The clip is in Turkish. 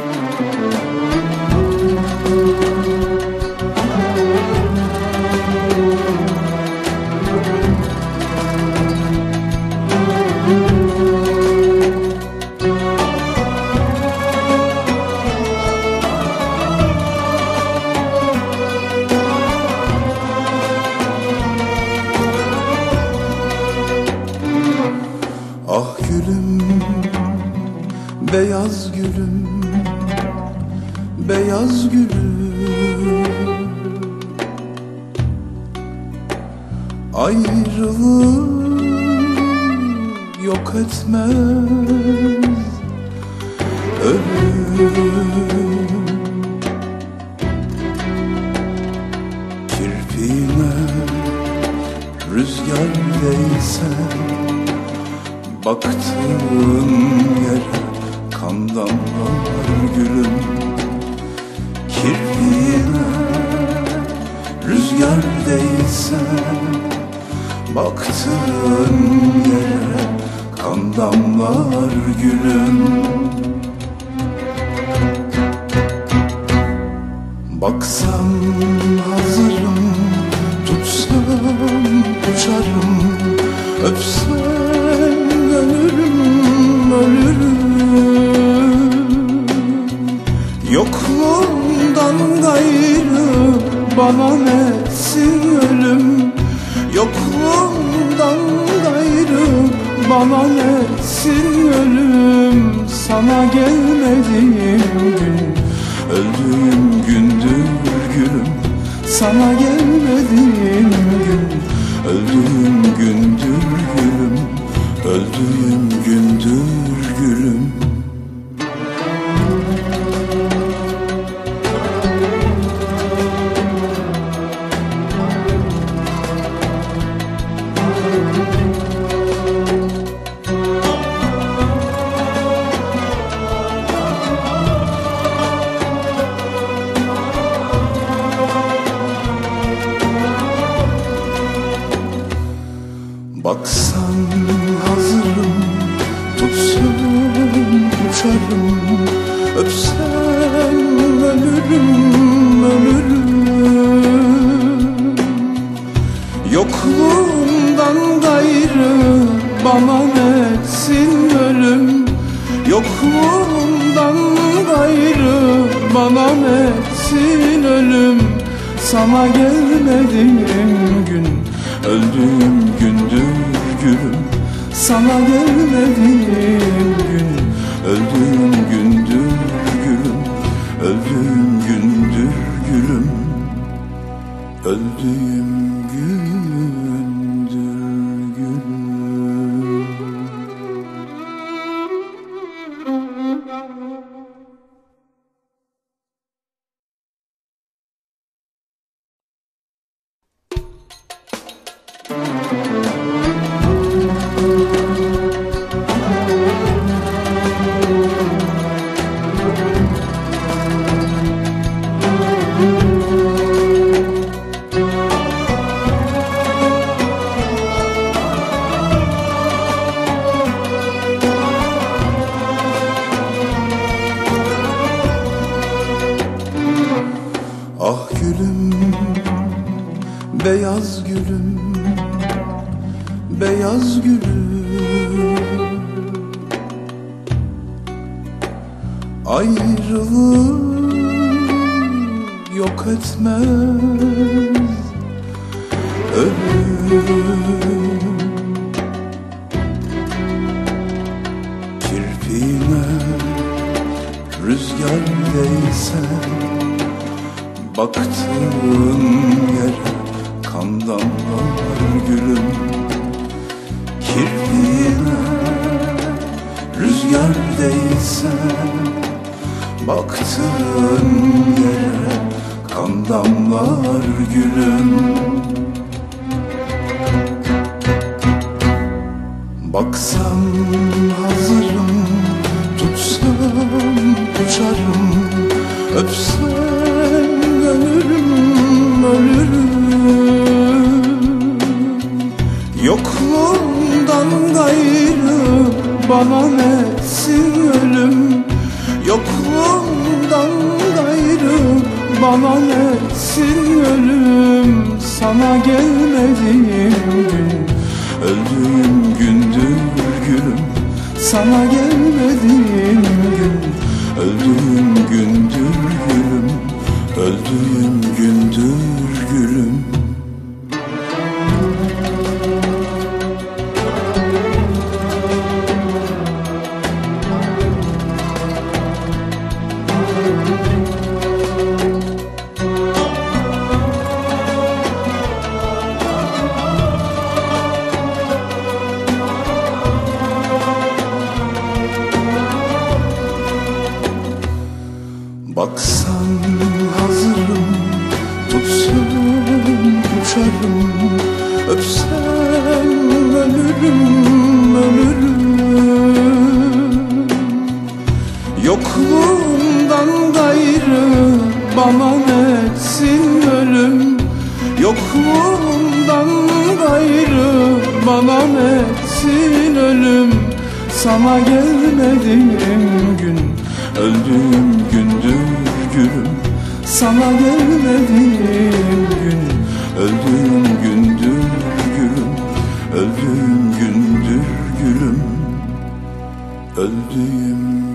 Ah gülüm, beyaz gülüm, beyaz gülüm Ayrılık yok etmez ölüm. Kirpiğine rüzgar değse Baktığın yere kan damlar gülüm değse Baktığın yere kan damlar gülüm. Baksam hazırım, tutsam uçarım Öpsem ölürüm, ölürüm. Yokluğundan gayrı bana nesin bana nesin ölüm Sana gelmediğim gün. Öldüğüm gündür gülüm Sana gelmediğim Öpsen ölürüm, ölürüm. Yokluğundan gayrı bana netsin ölüm? Yokluğundan gayrı bana netsin ölüm? Sana gelmediğim gün öldüğüm gündür gülüm. Sana gelmediğim öldüğüm gündür gülüm Öldüğüm gündür gülüm. Öldüğüm gülüm, beyaz gülüm, beyaz gülüm. Ayrılık yok etmez ölüm. Kirpiğine rüzgar değse Baktığın yere kan damlar gülüm. Kirpiğine rüzgar değse Baktığın yere kan damlar gülüm. Baksam Yokluğundan gayrı bana nesin ölüm Yokluğundan gayrı bana netsin ölüm Sana gelmediğim gün Öldüğüm gündür gülüm. Sana gelmediğim Öpsen ölürüm ölürüm. Yokluğundan gayrı bana netsin ölüm? Yokluğundan gayrı bana netsin ölüm? Sana gelmediğim gün Öldüğüm gündür gülüm. Sana gelmediğim öldüğüm